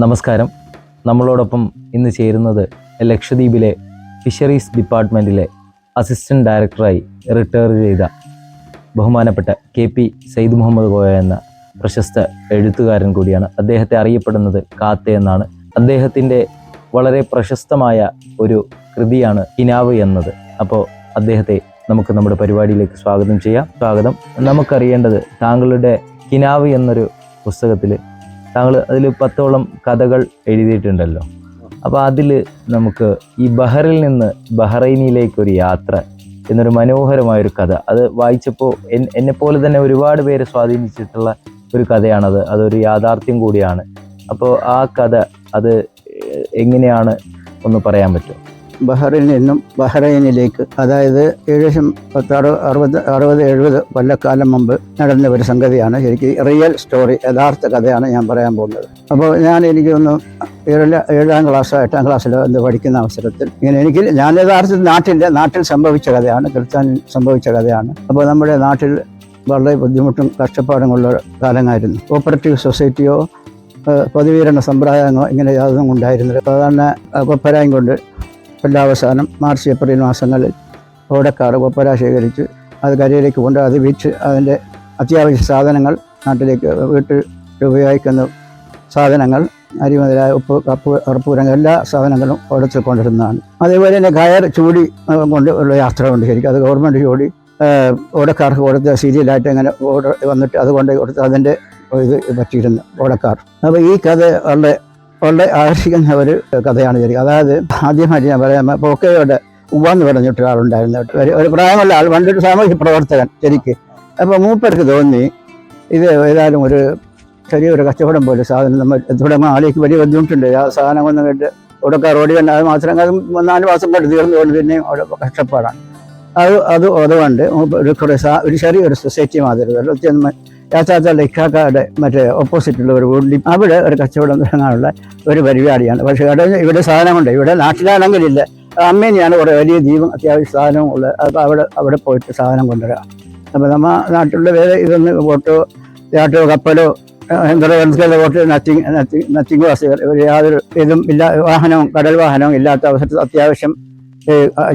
നമസ്കാരം. നമ്മളോടൊപ്പം ഇന്ന് ചേരുന്നത് ലക്ഷദ്വീപിലെ ഫിഷറീസ് ഡിപ്പാർട്ട്മെന്റിലെ അസിസ്റ്റന്റ് ഡയറക്ടറായി റിട്ടയർ ചെയ്ത ബഹുമാനപ്പെട്ട കെ പി സയ്യിദ് മുഹമ്മദ് കോയ എന്ന പ്രശസ്ത എഴുത്തുകാരൻ കൂടിയാണ് അദ്ദേഹത്തെ അറിയപ്പെടുന്നത് കാത്ത എന്നാണ്. അദ്ദേഹത്തിന്റെ വളരെ പ്രശസ്തമായ ഒരു കൃതിയാണ് കിനാവ് എന്നത്. അപ്പോൾ അദ്ദേഹത്തെ നമുക്ക് നമ്മുടെ പരിപാടിയിലേക്ക് സ്വാഗതം ചെയ്യാം. സ്വാഗതം. നമുക്കറിയേണ്ടത് താങ്കളുടെ കിനാവ് എന്നൊരു പുസ്തകത്തിൽ താങ്കൾ അതിൽ പത്തോളം കഥകൾ എഴുതിയിട്ടുണ്ടല്ലോ. അപ്പോൾ അതിൽ നമുക്ക് ഈ ബഹറിൽ നിന്ന് ബഹ്റൈനിലേക്ക് ഒരു യാത്ര എന്നൊരു മനോഹരമായൊരു കഥ. അത് വായിച്ചപ്പോൾ എൻ എന്നെ പോലെ തന്നെ ഒരുപാട് പേരെ സ്വാധീനിച്ചിട്ടുള്ള ഒരു കഥയാണത്. അതൊരു യാഥാർത്ഥ്യം കൂടിയാണ്. അപ്പോൾ ആ കഥ അത് എങ്ങനെയാണ്? ഒന്ന് പറയാൻ പറ്റുമോ? ബഹ്റൈനിൽ നിന്നും ബഹ്റൈനിലേക്ക് അതായത് ഏകദേശം പത്താറ് അറുപത് അറുപത് എഴുപത് കൊല്ലക്കാലം മുമ്പ് നടന്ന ഒരു സംഗതിയാണ് ശരിക്കും റിയൽ സ്റ്റോറി യഥാർത്ഥ കഥയാണ് ഞാൻ പറയാൻ പോകുന്നത്. അപ്പോൾ ഞാൻ എനിക്കൊന്ന് ഏഴില ഏഴാം ക്ലാസ് എട്ടാം ക്ലാസ്സിലോ എന്ത് പഠിക്കുന്ന അവസരത്തിൽ ഇങ്ങനെ എനിക്ക് ഞാൻ യഥാർത്ഥത്തിൽ നാട്ടിന്റെ നാട്ടിൽ സംഭവിച്ച കഥയാണ് ക്രിസ്ത്യാനിൽ സംഭവിച്ച കഥയാണ്. അപ്പോൾ നമ്മുടെ നാട്ടിൽ വളരെ ബുദ്ധിമുട്ടും കഷ്ടപ്പാടും ഉള്ള കാലമായിരുന്നു കോപ്പറേറ്റീവ് സൊസൈറ്റിയോ പൊതുവീരണ സമ്പ്രദായമോ ഇങ്ങനെ യാതൊന്നും ഉണ്ടായിരുന്നില്ല. സാധാരണ കൊപ്പരായും കൊണ്ട് കൊല്ലാവസാനം മാർച്ച് ഏപ്രിൽ മാസങ്ങളിൽ ഓടക്കാർ കൊപ്പര ശേഖരിച്ച്. അത് കരയിലേക്ക് കൊണ്ട് അത് വിറ്റ് അതിന്റെ അത്യാവശ്യ സാധനങ്ങൾ നാട്ടിലേക്ക് വീട്ടിൽ ഉപയോഗിക്കുന്ന സാധനങ്ങൾ അരി മുതലായ ഉപ്പ് കപ്പ് ഉറപ്പൂരങ്ങൾ എല്ലാ സാധനങ്ങളും ഓടത്തിൽ കൊണ്ടിരുന്നതാണ്. അതേപോലെ തന്നെ കയർ ചൂടി കൊണ്ട് ഉള്ള യാത്ര ഉണ്ട് ശരിക്കും അത് ഗവൺമെന്റ് ചൂടി ഓടക്കാർക്ക് കൊടുത്ത് സീരിയലായിട്ട് അങ്ങനെ ഓർഡർ വന്നിട്ട് അതുകൊണ്ട് കൊടുത്ത് അതിന്റെ ഇത് പറ്റിയിരുന്നു ഓടക്കാർ. അപ്പോൾ ഈ കഥ വളരെ വളരെ ആകർഷിക്കുന്ന ഒരു കഥയാണ് ശരിക്കും അതായത് ആദ്യമായിട്ട് ഞാൻ പറയാം പോക്കയോടെ ഉവ്വാന്ന് പറഞ്ഞിട്ട് ഒരാളുണ്ടായിരുന്നു. ഒരു പ്രായമുള്ള ആൾ പണ്ടൊരു സാമൂഹ്യ പ്രവർത്തകൻ ശരിക്ക്. അപ്പോൾ മൂപ്പർക്ക് തോന്നി ഇത് ഏതായാലും ഒരു ചെറിയൊരു കച്ചവടം പോലെ സാധനം നമ്മൾ തുടങ്ങുന്ന ആളേക്ക് വലിയ ബുദ്ധിമുട്ടുണ്ട്. ആ സാധനം ഒന്നും കേട്ട് ഉടക്ക റോഡിൽ തന്നെ അത് മാത്രം അത് നാല് മാസം കൊണ്ട് തീർന്നു കൊണ്ട് പിന്നെയും അവിടെ കഷ്ടപ്പാടാണ്. അത് അത് അതുകൊണ്ട് ഒരു ഒരു ചെറിയൊരു സൊസൈറ്റി മാതിരി വെള്ളത്തിൽ യാഥാർത്ഥ ഇക്കാക്കയുടെ മറ്റേ ഓപ്പോസിറ്റുള്ള ഒരു വീട്ടിൽ അവിടെ ഒരു കച്ചവടം തുടങ്ങാനുള്ള ഒരു പരിപാടിയാണ്. പക്ഷേ അവിടെ ഇവിടെ സാധനമുണ്ട്. ഇവിടെ നാട്ടിലാണെങ്കിലില്ല. അമ്മേനെയാണ് കുറേ വലിയ ദീപം അത്യാവശ്യം സാധനവും ഉള്ളത് അപ്പോൾ അവിടെ അവിടെ പോയിട്ട് സാധനം കൊണ്ടുവരാം. അപ്പോൾ നമ്മ നാട്ടിലുള്ള വേറെ ഇതൊന്ന് ബോട്ടോ യാട്ടോ കപ്പലോ എന്തോ ബോട്ട് നത്തിങ് നത്തിങ് നത്തിങ് വാസികൾ യാതൊരു ഇതും ഇല്ല വാഹനവും കടൽ വാഹനവും ഇല്ലാത്ത അവസരത്തിൽ അത്യാവശ്യം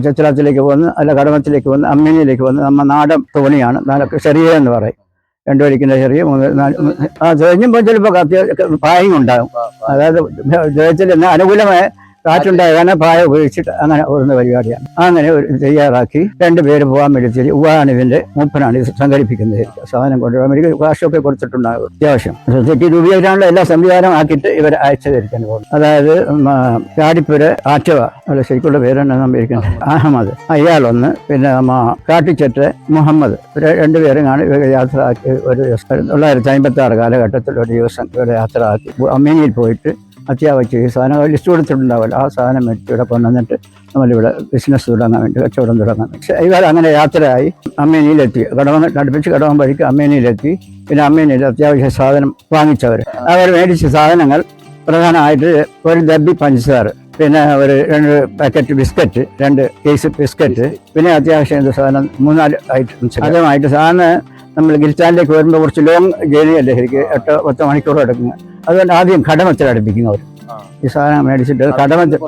ചച്ചിലത്തിലേക്ക് വന്ന് അല്ല കടമത്തിലേക്ക് വന്ന് അമ്മേനിയിലേക്ക് വന്ന് നമ്മ നാടൻ തോണിയാണ്. ചെറിയ എന്ന് പറയും. രണ്ടു വലിക്കുന്ന ചെറിയ മൂന്ന് നാല് ആ കഴിഞ്ഞപ്പോൾ ചിലപ്പോൾ കത്തി പായം ഉണ്ടാകും അതായത് ജയത്തിൽ എന്നാൽ അനുകൂലമായ കാരണം പായ ഉപയോഗിച്ചിട്ട് അങ്ങനെ ഓടുന്ന പരിപാടിയാണ്. അങ്ങനെ ഒരു തയ്യാറാക്കി രണ്ട് പേര് പോകാൻ വേണ്ടി ഉവാണ് ഇതിന്റെ മൂപ്പനാണ് ഇത് സംഘടിപ്പിക്കുന്നത്. സാധനം കൊണ്ടുപോകാൻ വേണ്ടി കാശൊക്കെ കൊടുത്തിട്ടുണ്ടാകും. അത്യാവശ്യം. സൊസൈറ്റി രൂപീകരിക്കാനുള്ള എല്ലാ സംവിധാനം ആക്കിയിട്ട് ഇവർ അയച്ചു തരിക്കാൻ പോകുന്നു അതായത് കാടിപ്പുര ആറ്റവ. അല്ല ശരിക്കുള്ള പേരെന്നെ സംഭവിക്കുന്നത് അഹമ്മദ്. അയാളൊന്ന് പിന്നെ കാട്ടിച്ചെറ്റ് മുഹമ്മദ്. ഇവരെ രണ്ടുപേരും ഇവർ യാത്ര ആക്കി ഒരു ദിവസം തൊള്ളായിരത്തി അമ്പത്തി ആറ് കാലഘട്ടത്തിൽ ഒരു ദിവസം ഇവരെ യാത്ര ആക്കി അമേനിയിൽ പോയിട്ട് അത്യാവശ്യം ഈ സാധനം ലിസ്റ്റ് കൊടുത്തിട്ടുണ്ടാവില്ല ആ സാധനം മേടിച്ച് ഇവിടെ കൊണ്ടുവന്നിട്ട് നമ്മളിവിടെ ബിസിനസ് തുടങ്ങാൻ വേണ്ടി കച്ചവടം തുടങ്ങാൻ വേണ്ടി. ഇവർ അങ്ങനെ യാത്രയായി അമ്മേനിയിലെത്തി. കടവൻ അടുപ്പിച്ച് കടവൻ വഴിക്ക് അമ്മേനിയിലെത്തി. പിന്നെ അമ്മേനിയിൽ അത്യാവശ്യ സാധനം വാങ്ങിച്ചവർ അവർ മേടിച്ച സാധനങ്ങൾ പ്രധാനമായിട്ട് ഒരു ദബി പഞ്ചസാര പിന്നെ ഒരു രണ്ട് പാക്കറ്റ് ബിസ്ക്കറ്റ് രണ്ട് കേസ് ബിസ്ക്കറ്റ് പിന്നെ അത്യാവശ്യം എന്ത് സാധനം? മൂന്നാൽ ഐറ്റംസ് അതുമായിട്ട് സാധനം നമ്മൾ ഗിൽറ്റാനിലേക്ക് വരുമ്പോൾ കുറച്ച് ലോങ് ജേണിയല്ലേ ശരിക്കും എട്ട് പത്ത് മണിക്കൂർ എടുക്കുന്നത്. അതുകൊണ്ട് ആദ്യം കടമത്തിൽ അടുപ്പിക്കുന്നവർ. ഈ സാധനം മേടിച്ചിട്ട് കടമത്തിൽ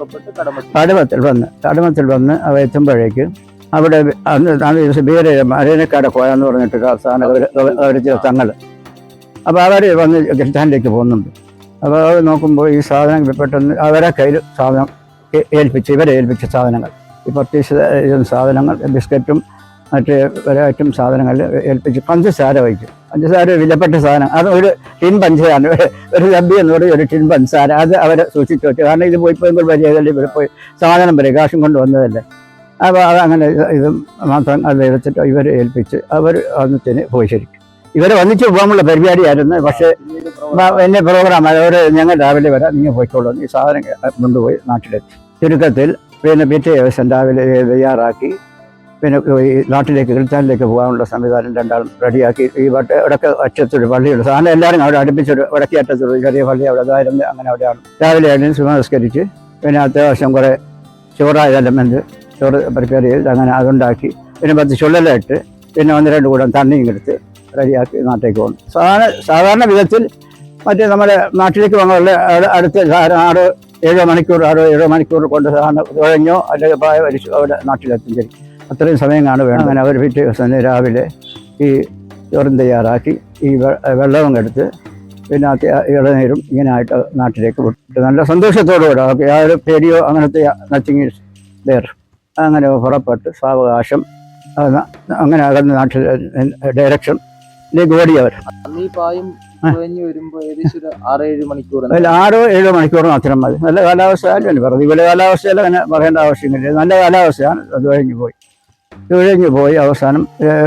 കടമത്തിൽ വന്ന് കടമത്തിൽ വന്ന് അവ എത്തുമ്പോഴേക്ക് അവിടെ അന്ന് അന്ന് ദിവസം ബീരെ അരേനക്കാട് പോയാന്ന് പറഞ്ഞിട്ട് സാധനം അവർ ചില തങ്ങൾ അപ്പോൾ അവർ വന്ന് ഗിൽറ്റാനിലേക്ക് പോകുന്നുണ്ട്. അപ്പോൾ അവർ നോക്കുമ്പോൾ ഈ സാധനം പെട്ടെന്ന് അവരെ കയ്യിൽ സാധനം ഏൽപ്പിച്ച് ഇവരെ ഏൽപ്പിച്ച സാധനങ്ങൾ. ഈ പർച്ചേസ് ചെയ്യുന്ന സാധനങ്ങൾ ബിസ്ക്കറ്റും മറ്റ് ഐറ്റം സാധനങ്ങൾ ഏൽപ്പിച്ച് പഞ്ചസാര വഹിച്ചു പഞ്ചസാര വിലപ്പെട്ട സാധനം. അത് ഒരു ടിൻ പഞ്ചസാര. ഒരു- ലബ്ബി എന്ന് പറയും ഒരു ടിൻ പഞ്ചസാര. അത് അവരെ സൂക്ഷിച്ചു വെച്ചു. കാരണം ഇത് പോയി പോയി വലിയതല്ലേ ഇവിടെ പോയി സാധനം വരെ കാശും കൊണ്ട് വന്നതല്ലേ. അപ്പോൾ അങ്ങനെ ഇത് മാത്രം അത് എടുത്തിട്ട് ഇവരെ ഏൽപ്പിച്ച് അവർ അന്നത്തിന് പോയി ശരിക്കും. ഇവരെ ഒന്നിച്ച് പോകാനുള്ള പരിപാടിയായിരുന്നു. പക്ഷേ എന്നെ പ്രോഗ്രാം അവർ ഞങ്ങൾ രാവിലെ വരാം. നിങ്ങൾ പോയിക്കോളൂ. ഈ സാധനം കൊണ്ടുപോയി നാട്ടിലെത്തി. ചുരുക്കത്തിൽ പിന്നെ പിറ്റേ ദിവസം രാവിലെ തയ്യാറാക്കി പിന്നെ ഈ നാട്ടിലേക്ക് കിൽത്താനിലേക്ക് പോകാനുള്ള സംവിധാനം രണ്ടാളും റെഡിയാക്കി. ഈ വട്ട ഇടയ്ക്ക് അറ്റത്തൊരു പള്ളിയുണ്ട്. സാധനം എല്ലാവരും അവിടെ അടുപ്പിച്ചൊരു ഇടക്കി അറ്റത്തൊരു ചെറിയ പള്ളി അവിടെ അതായിരുന്നു അങ്ങനെ അവിടെയാണ്. രാവിലെ ആയിരുന്നു സുമസ്കരിച്ച് പിന്നെ അത്യാവശ്യം കുറേ ചോറായ എലമെന്റ് ചോറ് പ്രിപ്പയർ ചെയ്ത് അങ്ങനെ അതുണ്ടാക്കി. പിന്നെ പത്ത് ചുള്ളലിട്ട് പിന്നെ ഒന്ന് രണ്ട് കൂടം തണ്ണിയും എടുത്ത് റെഡിയാക്കി നാട്ടിലേക്ക് പോകുന്നു സാധാരണ സാധാരണ വിധത്തിൽ മറ്റേ നമ്മുടെ നാട്ടിലേക്ക് വന്നുള്ള അടുത്ത ആറ് ഏഴോ മണിക്കൂർ ആറോ ഏഴോ മണിക്കൂർ കൊണ്ട് സാധാരണ തുഴഞ്ഞോ അല്ലെങ്കിൽ പ്രായ വരിച്ചോ അവിടെ നാട്ടിലെത്തും ശരി. അത്രയും സമയം കാണും. വേണം. അങ്ങനെ അവർ പിറ്റേ ദിവസം രാവിലെ ഈ ചോറും തയ്യാറാക്കി ഈ വെള്ളവും എടുത്ത് പിന്നെ അത് ഇളനീരും ഇങ്ങനെ ആയിട്ട് നാട്ടിലേക്ക് വിട്ടിട്ട് നല്ല സന്തോഷത്തോടുകൂടെ അവർക്ക് യാതൊരു പേടിയോ അങ്ങനത്തെ നത്തിങ് ദേർ അങ്ങനെ പുറപ്പെട്ട് സാവകാശം അങ്ങനെ അകന്ന് നാട്ടിൽ ഡയറക്ഷൻ ഓടി അവർ. ആറോ ഏഴോ മണിക്കൂർ മാത്രം മതി. നല്ല കാലാവസ്ഥ ആയാലും ഇവിടെ കാലാവസ്ഥയിൽ അങ്ങനെ പറയേണ്ട ആവശ്യമില്ല. നല്ല കാലാവസ്ഥയാണ്. അത് കഴിഞ്ഞു പോയി. കഴിഞ്ഞു പോയി അവസാനം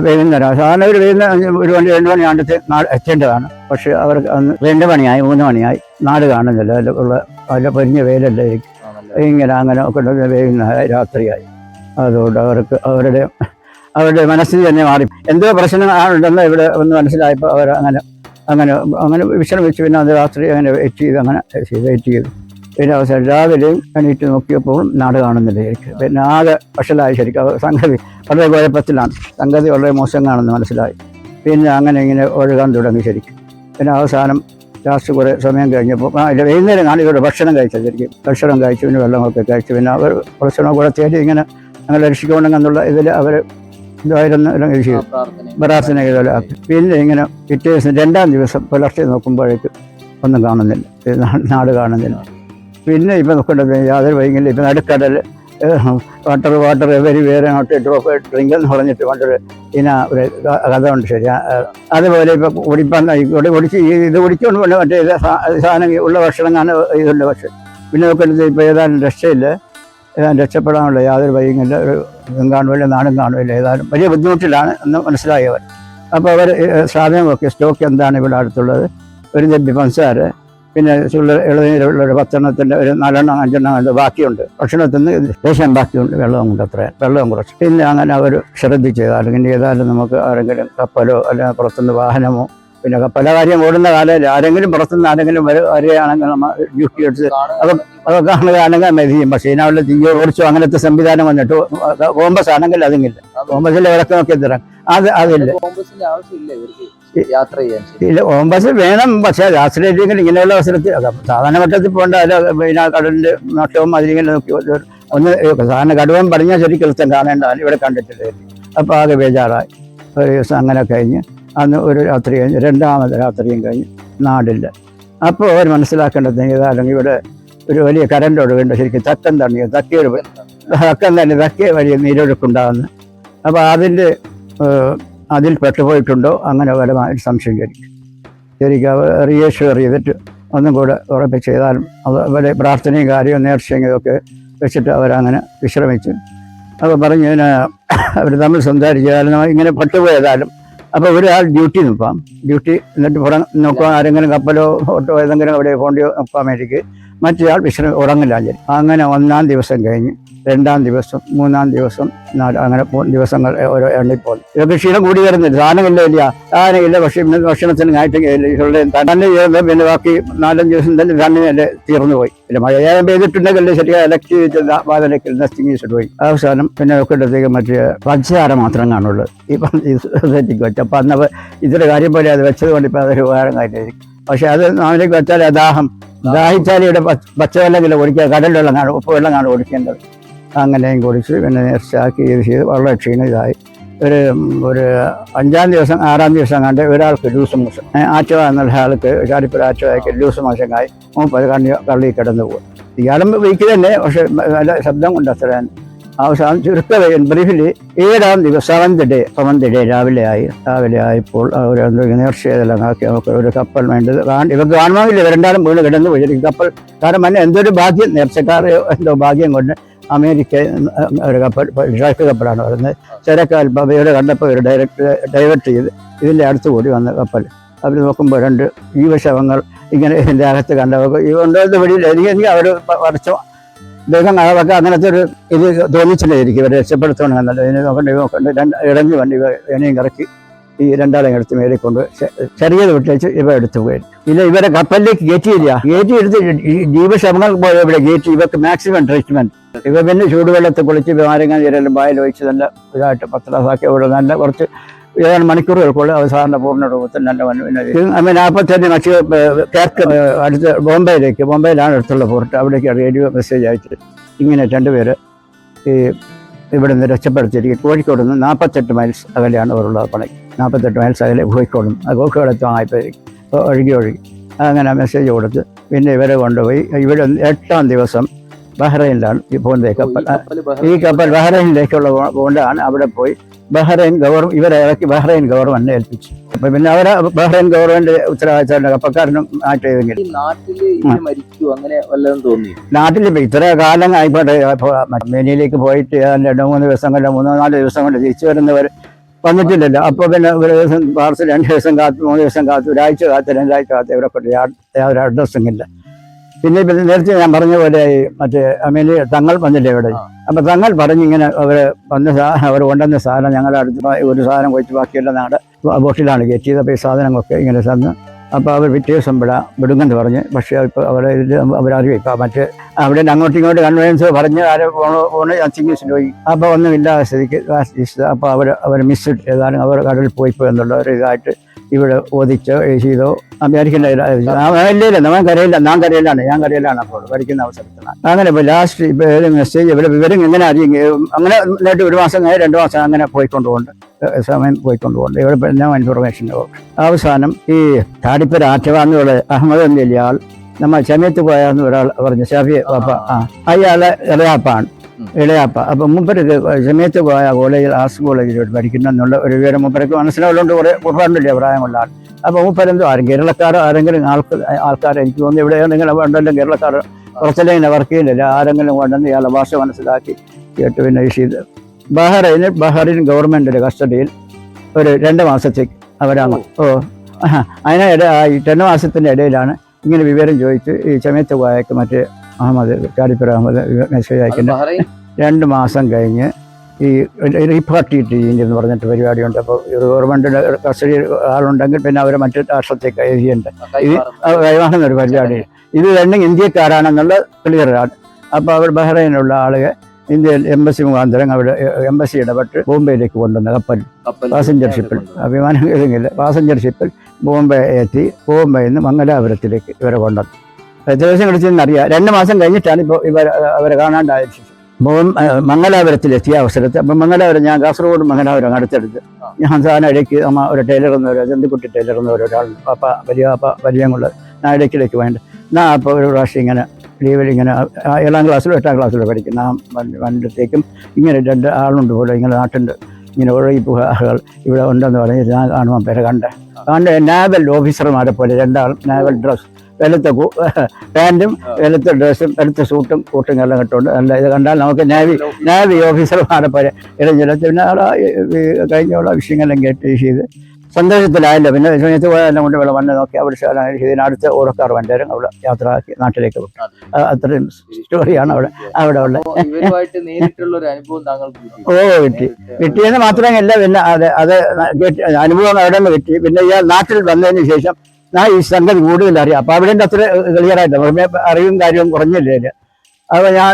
വൈകുന്നേരം. സാധാരണ ഒരു വൈകുന്നേരം ഒരു മണി രണ്ട് മണിയാണ്ടത്തെ നാട് എത്തേണ്ടതാണ്. പക്ഷേ അവർക്ക് അന്ന് രണ്ട് മണിയായി മൂന്ന് മണിയായി. നാട് കാണുന്നില്ല. അതിൽ ഉള്ള അതിൽ പൊരിഞ്ഞ വെയിലല്ലേ ഇങ്ങനെ അങ്ങനെ ഒക്കെ വൈകുന്നേരം രാത്രിയായി. അതുകൊണ്ട് അവർക്ക് അവരുടെ അവരുടെ മനസ്സിൽ തന്നെ മാറി. എന്തോ പ്രശ്നങ്ങളുണ്ടെന്ന് ഇവിടെ ഒന്ന് മനസ്സിലായപ്പോൾ അവർ അങ്ങനെ അങ്ങനെ അങ്ങനെ വിശ്രമിച്ച്. പിന്നെ അത് രാത്രി അങ്ങനെ വെയിറ്റ് ചെയ്ത് അങ്ങനെ വെയിറ്റ് ചെയ്തു. പിന്നെ അവസാനം രാവിലെയും എണീറ്റ് നോക്കിയപ്പോൾ നാട് കാണുന്നില്ല ശരിക്കും പിന്നെ ആകെ വഷലായി ശരിക്കും. സംഗതി വളരെ കുഴപ്പത്തിലാണ്. സംഗതി വളരെ കാണുന്ന മനസ്സിലായി. പിന്നെ അങ്ങനെ ഇങ്ങനെ ഒഴുകാൻ തുടങ്ങി ശരിക്കും. പിന്നെ അവസാനം ലാസ്റ്റ് കുറേ സമയം കഴിഞ്ഞപ്പോൾ ആ ഇല്ല വൈകുന്നേരം ആണ് ഇവരുടെ ഭക്ഷണം കഴിച്ചത് ശരിക്കും. ഭക്ഷണം കഴിച്ചു പിന്നെ വെള്ളമൊക്കെ കഴിച്ചു. പിന്നെ അവർ ഭക്ഷണം കൂടെ തേടി ഇങ്ങനെ ഞങ്ങൾ രക്ഷിക്കണമെന്നുള്ള ഇതിൽ അവർ ഇതായിരുന്നു. അല്ലെങ്കിൽ ഇത് പ്രാർത്ഥന ചെയ്തോലെ ആക്കി. പിന്നെ ഇങ്ങനെ പിറ്റേ ദിവസം രണ്ടാം ദിവസം പുലർച്ചെ നോക്കുമ്പോഴേക്കും ഒന്നും കാണുന്നില്ല. നാട് കാണുന്നില്ല. പിന്നെ ഇപ്പം നോക്കേണ്ടത് യാതൊരു വൈകില്ല ഇപ്പം നടുക്കടൽ water water everywhere not drop drink എന്ന് പറഞ്ഞിട്ട് പണ്ടൊരു ഇന ഒരു കഥ ഉണ്ട് ശരി അതുപോലെ ഇപ്പം കുടിപ്പാൻ കുടിച്ച് ഇത് കുടിച്ചുകൊണ്ട് കൊണ്ട് മറ്റേ ഇത് സാധനം ഉള്ള ഭക്ഷണം കാണാൻ ഇതുണ്ട് പക്ഷേ. പിന്നെ നോക്കേണ്ടത് ഇപ്പോൾ ഏതാനും രക്ഷയില്ല. ഏതാനും രക്ഷപ്പെടാനുള്ള യാതൊരു വൈകില്ല ഒരു ഇതും കാണുമില്ല നാടും കാണുമില്ല. ഏതായാലും വലിയ ബുദ്ധിമുട്ടിലാണ് എന്ന് മനസ്സിലായവർ. അപ്പോൾ അവർ സാധനമൊക്കെ സ്റ്റോക്ക് എന്താണ് ഇവിടെ അടുത്തുള്ളത്? ഒരു ജബ്ബി പഞ്ചസാര പിന്നെ ഒരു പത്തെണ്ണത്തിന്റെ ഒരു നാലെണ്ണം അഞ്ചെണ്ണം അത് ബാക്കിയുണ്ട്. നിന്ന് ലേശം ബാക്കിയുണ്ട്. വെള്ളവും കൊണ്ട് അത്ര. വെള്ളവും കുറച്ച് പിന്നെ അങ്ങനെ അവർ ശ്രദ്ധിച്ച് അല്ലെങ്കിൽ ഏതായാലും നമുക്ക് ആരെങ്കിലും കപ്പലോ അല്ലെങ്കിൽ പുറത്തുനിന്ന് വാഹനമോ പിന്നെ പല കാര്യം ഓടുന്ന കാലം ആരെങ്കിലും പുറത്തുനിന്ന് ആരെങ്കിലും വരെ വരികയാണെങ്കിൽ നമ്മൾ ഡ്യൂട്ടി എടുത്ത് അതൊക്കെ കാണുകയാണെങ്കിൽ മതിയും. പക്ഷേ ഇതിനവിടെ തീയ്യ ഓടിച്ചോ അങ്ങനത്തെ സംവിധാനം വന്നിട്ട് കോമ്പസ് ആണെങ്കിൽ അതെങ്കിലും കോമ്പസിൽ ഇറക്കമൊക്കെ തരാം അത് അതില്ല. കോമ്പസിന്റെ ആവശ്യമില്ല യാത്ര ചെയ്യാൻ ഇല്ല ഓം ബസ് വേണം പക്ഷേ രാത്രിയിലെങ്കിൽ ഇങ്ങനെയുള്ള അവസരത്തിൽ സാധാരണ വട്ടത്തിൽ പോകേണ്ട അല്ല പിന്നെ കടലിന്റെ നട്ടവും അതിലിങ്ങനെ നോക്കി ഒന്ന് സാധാരണ കടുവം പറഞ്ഞാൽ ശരിക്കും കാണേണ്ടതാണ് ഇവിടെ കണ്ടിട്ടില്ല? അപ്പോൾ ആകെ ബേജാറായി. ഒരു ദിവസം അങ്ങനെ കഴിഞ്ഞ് അന്ന് ഒരു രാത്രി കഴിഞ്ഞ് രണ്ടാമത് രാത്രിയും കഴിഞ്ഞ് നാടില്ല. അപ്പോൾ അവർ മനസ്സിലാക്കേണ്ടത് അല്ലെങ്കിൽ ഇവിടെ ഒരു വലിയ കരണ്ട് ഒഴുകുണ്ട് ശരിക്കും തക്കം തണ്ണി തക്കിയൊരു തക്കം തന്നെ തക്കിയ വലിയ നീരൊഴുക്കുണ്ടാകുന്നു അപ്പോൾ അതിന്റെ അതിൽ പെട്ടുപോയിട്ടുണ്ടോ അങ്ങനെ പരമായിട്ട് സംശയം ചോദിക്കും ശരിക്കും റീഎഷ്യൂർ ചെയ്തിട്ട് ഒന്നും കൂടെ ഉറപ്പിച്ച് ചെയ്താലും അവരെ പ്രാർത്ഥനയും കാര്യവും നേർച്ചയും ഇതൊക്കെ വെച്ചിട്ട് അവരങ്ങനെ വിശ്രമിച്ചു. അപ്പോൾ പറഞ്ഞു ഇങ്ങനെ അവർ തമ്മിൽ സംസാരിച്ചാലും ഇങ്ങനെ പെട്ടുപോയതാലും അപ്പോൾ ഒരാൾ ഡ്യൂട്ടി നിൽക്കാം ഡ്യൂട്ടി എന്നിട്ട് പുറം നോക്കാൻ ആരെങ്കിലും കപ്പലോ ഓട്ടോ ഏതെങ്കിലും അവിടെ പോകേണ്ടി നോക്കാൻ വേണ്ടിക്ക് മറ്റേയാൾ വിശ്രമം ഉറങ്ങില്ല. അങ്ങനെ ഒന്നാം ദിവസം കഴിഞ്ഞ് രണ്ടാം ദിവസം മൂന്നാം ദിവസം അങ്ങനെ ദിവസങ്ങൾ ഓരോ എണ്ണിപ്പോൾ ഇതൊക്കെ ക്ഷീണം കൂടി വരുന്നില്ല. സാധനമില്ല ഇല്ല. സാധനമില്ല പക്ഷേ ഭക്ഷണത്തിന് ആയിട്ട് തന്നെ ചെയ്ത് പിന്നെ ബാക്കി നാലഞ്ച് ദിവസം തന്നെ തന്നെ തീർന്നു പോയി. പിന്നെ മഴയായം പെയ്തിട്ടുണ്ടെങ്കിൽ ശരിയായ ഇലക്ട്രി വാതിലേക്ക് നെസ്റ്റിംഗ് പോയി. അവസാനം പിന്നെ നോക്കേണ്ടത്തേക്ക് മറ്റേ പഞ്ചസാര മാത്രം കാണുള്ളൂ. ഈ സൊസൈറ്റിക്ക് വെച്ച് അപ്പം അന്ന് ഇതൊരു കാര്യം പോലെ അത് വെച്ചത് കൊണ്ട് ഇപ്പം അതൊരു ഉപകാരം കാര്യമായിരിക്കും പക്ഷെ അത് നാവിലേക്ക് വെച്ചാൽ ദാഹം ദാഹിച്ചാൽ ഇവിടെ പച്ചവെള്ളം കിലോ ഒഴിക്കുക കടൽ വെള്ളം കാണും ഉപ്പ് വെള്ളം കാണും കുടിക്കേണ്ടത്. അങ്ങനെയും കുടിച്ച് പിന്നെ നേർച്ചയാക്കി ഇത് ചെയ്ത് വളരെ ക്ഷീണം ഇതായി ഒരു ഒരു അഞ്ചാം ദിവസം ആറാം ദിവസം കണ്ട് ഒരാൾക്ക് ലൂസ് മോശം ആറ്റുവ എന്നുള്ള ആൾക്ക് ചാടിപ്പുര ആറ്റുവായ്ക്ക് ലൂസ് മോശമായി മൂപ്പത് കണ്ണി കള്ളി കിടന്നു പോകും ഇയാളും വീക്ക് തന്നെ പക്ഷെ നല്ല ശബ്ദം കൊണ്ട് അത്ര അവസാനം ചുരുക്കവേ ബ്രീഫിലി ഏഴാം ദിവസം സെവന്ത് ഡേ സെവന്ത് ഡേ രാവിലെ ആയി രാവിലെ ആയപ്പോൾ അവർ എന്തെങ്കിലും നേർച്ച ചെയ്തെല്ലാം ആക്കി നമുക്ക് ഒരു കപ്പൽ വേണ്ടത് ഇവർക്ക് കാണുമെങ്കിൽ രണ്ടാളും വീണ് കിടന്നു പോയി. കപ്പൽ കാരണം മന്നെ എന്തൊരു ഭാഗ്യം നേർച്ചക്കാർ എന്തോ ഭാഗ്യം കൊണ്ട് അമേരിക്ക ഒരു കപ്പലാണ് പറയുന്നത് ചരക്കാൽ ബബയുടെ കണ്ടപ്പോൾ ഒരു ഡയറക്റ്റ് ഡൈവേർട്ട് ചെയ്ത് ഇതിന്റെ അടുത്ത് കൂടി വന്ന കപ്പൽ അവർ നോക്കുമ്പോൾ രണ്ട് ജീവശവങ്ങൾ ഇങ്ങനെ ഇതിന്റെ അകത്ത് കണ്ടപ്പോൾ ഈ ഉണ്ടായിരുന്ന വഴിയിൽ എനിക്ക് എനിക്ക് അവർ വരച്ചോ ദൈവം അളവൊക്കെ അങ്ങനത്തെ ഒരു ഇത് തോന്നിച്ചില്ലായിരിക്കും ഇവരെ രക്ഷപ്പെടുത്തണം എന്നല്ല ഇതിനെ നോക്കണ്ട രണ്ട് ഇടഞ്ഞു വണ്ടി ഇനിയും കറക്കി ഈ രണ്ടാളെയും എടുത്ത് മേലെ കൊണ്ട് ചെറിയത് വിട്ടേച്ച് ഇവ എടുത്തു പോയി ഇല്ല ഇവരെ കപ്പലിലേക്ക് കയറ്റിയില്ല. കയറ്റി എടുത്ത് ഈ ജീവശവങ്ങൾ പോയ ഇവിടെ കയറ്റി ഇവർക്ക് മാക്സിമം ട്രീറ്റ്മെന്റ് ഇവ പിന്നെ ചൂടുവെള്ളത്തിൽ കുളിച്ച് വിമാരങ്ങൾ ചിരെല്ലാം വായിൽ ഒഴിച്ച് നല്ല ഇതായിട്ട് പത്രാസാക്കി ഇവിടെ നല്ല കുറച്ച് ഏതാനും മണിക്കൂറുകൾക്കുള്ളിൽ അവസാന പൂർണ രൂപത്തിൽ നല്ല വന്നു നാൽപ്പത്തഞ്ച് മറ്റ് കേർക്ക് അടുത്ത് ബോംബെയിലേക്ക് ബോംബെയിലാണ് അടുത്തുള്ള പോർട്ട്. അവിടേക്ക് റേഡിയോ മെസ്സേജ് അയച്ചത് ഇങ്ങനെ രണ്ടുപേര് ഈ ഇവിടെ നിന്ന് രക്ഷപ്പെടുത്തിയിരിക്കും കോഴിക്കോട് നിന്ന് നാൽപ്പത്തെട്ട് മൈൽസ് അകലെയാണ് അവരുള്ള പണി. നാൽപ്പത്തെട്ട് മൈൽസ് പോയിക്കോളും. അത് നിന്ന് ആ കോഴിക്കോട് എത്താനായപ്പോഴേക്കും ഒഴുകി ഒഴുകി. അങ്ങനെ മെസ്സേജ് കൊടുത്ത് പിന്നെ ഇവരെ കൊണ്ടുപോയി. ഇവിടെ എട്ടാം ദിവസം ബഹ്റൈനിലാണ് ഈ പോകുന്നത്. കപ്പൽ ഈ കപ്പൽ ബഹ്റൈനിലേക്കുള്ള പോകേണ്ടതാണ്. പോണ്ടാണ് അവിടെ പോയി ബഹ്റൈൻ ഗവൺമെന്റ് ഇവരെ ഇറക്കി ബഹ്റൈൻ ഗവൺമെന്റിനെ ഏൽപ്പിച്ചു. അപ്പൊ പിന്നെ അവരെ ബഹ്റൈൻ ഗവൺമെന്റ് ഉത്തരവാദിത്തം കപ്പക്കാരനും മാറ്റിയതെങ്കിൽ ഈ നാട്ടിൽ ഇവർ മരിച്ചു. അങ്ങനെ വല്ലതും തോന്നി? നാട്ടിൽ ഇപ്പൊ ഇത്ര കാലം ആയിക്കോട്ടെ. മെനിയിലേക്ക് പോയിട്ട് രണ്ടോ രണ്ട് മൂന്ന് ദിവസം കൊണ്ട് മൂന്നോ നാല് ദിവസം കൊണ്ട് തിരിച്ചു വരുന്നവർ വന്നിട്ടില്ലല്ലോ. അപ്പോൾ പിന്നെ ഒരു ദിവസം പാർസൽ രണ്ട് ദിവസം കാത്ത് മൂന്ന് ദിവസം കാത്ത് ഒരാഴ്ച കാത്ത് രണ്ടാഴ്ച കാത്ത് ഇവിടെ കൊണ്ട് യാതൊരു അഡ്രസ്സും ഇല്ല. പിന്നെ പിന്നെ നേരത്തെ ഞാൻ പറഞ്ഞ പോലെ മറ്റേ അമേലി തങ്ങൾ വന്നില്ലേ ഇവിടെ? അപ്പം അപ്പൊ തങ്ങൾ പറഞ്ഞിങ്ങനെ അവർ വന്ന സാധനം അവർ കൊണ്ടുവന്ന സാധനം ഞങ്ങളുടെ അടുത്ത് ഒരു സാധനം കൊച്ചു ബാക്കിയുള്ള നാട് ബോട്ടിലാണ് കയറ്റിയത്. അപ്പോൾ ഈ സാധനങ്ങളൊക്കെ ഇങ്ങനെ തന്ന് അപ്പോൾ അവർ പിറ്റേ ദിവസം വിടാം വിടുങ്ങെന്ന് പറഞ്ഞ്. പക്ഷേ ഇപ്പോൾ അവരെ ഇത് അവരറിയും ഇപ്പം മറ്റേ അവിടെ അങ്ങോട്ടും ഇങ്ങോട്ട് കൺവെൻസ് പറഞ്ഞ് ആരെ പോണോ പോണോ അച്ചിങ്ങ് പോയി. അപ്പോൾ ഒന്നുമില്ലാതെ സ്ഥിതിക്ക് അപ്പോൾ അവർ അവർ മിസ് ഏതാനും അവർ കടലിൽ പോയിപ്പോ എന്നുള്ള ഒരു ഇതായിട്ട് ഇവിടെ ഓദിച്ചോ എഴുതിയതോ അമേരിക്കയിലല്ല നമ്മൾ കരയില്ല നാം കരയിലാണ് ഞാൻ കരയിലാണ് അപ്പോൾ പഠിക്കുന്ന അവസരത്തിലാണ് അങ്ങനെ ഇപ്പോൾ ലാസ്റ്റ് ഇപ്പോൾ മെസ്സേജ് ഇവിടെ വിവരം എങ്ങനെ അറിയും അങ്ങനെ നേരിട്ട് ഒരു മാസം കഴിഞ്ഞ് രണ്ട് മാസം അങ്ങനെ പോയിക്കൊണ്ടുപോകുന്നുണ്ട് സമയം പോയിക്കൊണ്ടുപോകുന്നത് ഇവിടെ പിന്നെ ഇൻഫർമേഷൻ അവസാനം ഈ താടിപ്പര ആറ്റവാന്നുള്ള അഹമ്മദ് എന്ന വലിയ ആൾ നമ്മൾ ചമയത്ത് പോയാന്ന് ഒരാൾ പറഞ്ഞു ഷാഫി പാപ്പ അയാളെ ഇളയാപ്പാണ്. ഇളയാപ്പ. അപ്പൊ മുമ്പരക്ക് സമയത്ത് പോയ കോളേജിൽ ആർട്സ് കോളേജിൽ പഠിക്കുന്ന എന്നുള്ള ഒരു വിവരം മുമ്പരക്ക് മനസ്സിലാവുന്നുണ്ട് കുറെ ഒരുപാടില്ല പ്രായമുള്ള ആൾ. അപ്പൊ മുപ്പരെന്തോ ആരും കേരളക്കാരോ ആരെങ്കിലും ആൾക്ക് ആൾക്കാർ എനിക്ക് തോന്നുന്നു ഇവിടെ നിങ്ങൾ വേണ്ടല്ലോ കേരളക്കാർ കുറച്ചല്ലേ ഇങ്ങനെ വർക്ക് ചെയ്യുന്നില്ല? ആരെങ്കിലും കൊണ്ടുവന്ന് ഇയാളെ ഭാഷ മനസ്സിലാക്കി കേട്ട് പിന്നെ ചെയ്ത് ബഹ്റൈന് ബഹ്റൈൻ ഗവൺമെന്റിന്റെ കസ്റ്റഡിയിൽ ഒരു രണ്ട് മാസത്തേക്ക് അവരാണ്. ഓ. അതിനിടെ ഈ രണ്ട് മാസത്തിന്റെ ഇടയിലാണ് ഇങ്ങനെ വിവരം ചോദിച്ച് ഈ ചമയത്ത് പോയേക്ക് മറ്റേ അഹമ്മദ് കാടിപ്പുര അഹമ്മദ് മെസ്സേജ് അയക്കുന്ന രണ്ട് മാസം കഴിഞ്ഞ് ഈ റീപാർട്ടിയിട്ട് എന്ന് പറഞ്ഞിട്ട് പരിപാടിയുണ്ട്. അപ്പോൾ ഗവൺമെന്റിന്റെ കസ്റ്റഡി ആളുണ്ടെങ്കിൽ പിന്നെ അവരെ മറ്റു രാഷ്ട്രത്തേക്ക് എഴുതിയുണ്ട് ഇത് കൈമാറുന്ന ഒരു പരിപാടി. ഇത് രണ്ടും ഇന്ത്യക്കാരാണെന്നുള്ള ക്ലിയറാണ്. അപ്പോൾ അവർ ബഹ്റൈനിലുള്ള ആളുകൾ ഇന്ത്യയിൽ എംബസി മുഖാന്തരം അവിടെ എംബസി ഇടപെട്ട് ബോംബെയിലേക്ക് കൊണ്ടുവന്ന കപ്പൽ കപ്പൽ പാസഞ്ചർ ഷിപ്പിൽ വിമാനം ഏതെങ്കിലും പാസഞ്ചർ ഷിപ്പിൽ ബോംബെ എത്തി ബോംബെയിൽ നിന്ന് മംഗലാപുരത്തിലേക്ക് ഇവരെ കൊണ്ടുവന്നു. എത്ര ദിവസം കളിച്ചെന്ന് അറിയാം രണ്ട് മാസം കഴിഞ്ഞിട്ടാണ് ഇപ്പോൾ ഇവർ അവരെ കാണാണ്ടായ ശേഷം മംഗലാപുരത്തിൽ എത്തിയ അവസരത്തിൽ അപ്പം മംഗലാപുരം ഞാൻ കാസർഗോഡ് മംഗലാപുരം അടുത്തെടുത്ത്. ഞാൻ സാധനം ഇടയ്ക്ക് അമ്മ ഒരു ടൈലർ എന്നൊരു ചന്തിക്കുട്ടി ടൈലർ എന്നൊരു ഒരാളുണ്ട്. പാപ്പ വലിയ പാപ്പ വലിയമുള്ള ഞാൻ ഇടയ്ക്കിടയ്ക്ക് വേണ്ട ഞാൻ അപ്പോൾ ഒരു പ്രാവശ്യം ഇങ്ങനെ ലീവിൽ ഇങ്ങനെ ഏഴാം ക്ലാസ്സിലോ എട്ടാം ക്ലാസ്സിലോ പഠിക്കുന്ന ആ വണ്ടത്തേക്കും ഇങ്ങനെ രണ്ട് ആളുണ്ട് പോലെ ഇങ്ങനെ നാട്ടുണ്ട്. ഇങ്ങനെ ഒഴുകി ആളുകൾ ഇവിടെ ഉണ്ടെന്ന് പറഞ്ഞ് ഞാൻ കാണുമ്പോൾ പേരെ കണ്ട. കണ്ട നാവൽ ഓഫീസർമാരെ പോലെ രണ്ടാൾ നാവൽ ഡ്രസ് വെളുത്ത പാന്റും വെളുത്ത ഡ്രസ്സും വെളുത്ത സൂട്ടും കൂട്ടും എല്ലാം കിട്ടുന്നുണ്ട് നല്ല ഇത് കണ്ടാൽ നമുക്ക് നാവി നാവി ഓഫീസർമാരെ പോലെ ഇടഞ്ഞിടത്ത് പിന്നെ അവിടെ കഴിഞ്ഞുള്ള വിഷയങ്ങളെല്ലാം കേട്ട് ചെയ്ത് സന്തോഷത്തിലായല്ലോ. പിന്നെ സമയത്ത് പോയാലും കൊണ്ട് ഇവിടെ വന്ന് നോക്കി അവിടെ ഇതിനടുത്ത് ഓടക്കാർ വണ്ടേരും അവിടെ യാത്രയാക്കി നാട്ടിലേക്ക് വിട്ടു അത്രയും സ്റ്റോറിയാണ് അവിടെ അവിടെ ഉള്ള ഓ കിട്ടി. കിട്ടിയെന്ന് മാത്രമല്ല പിന്നെ അത് അത് അനുഭവം അവിടെ നിന്ന് കിട്ടി. പിന്നെ ഇയാൾ നാട്ടിൽ വന്നതിന് ശേഷം ഞാൻ ഈ സംഗതി കൂടുതൽ അറിയാം. അപ്പൊ അവിടെ അത്ര ക്ലിയർ ആയിട്ട് അറിവും കാര്യവും കുറഞ്ഞില്ലേ. അപ്പൊ ഞാൻ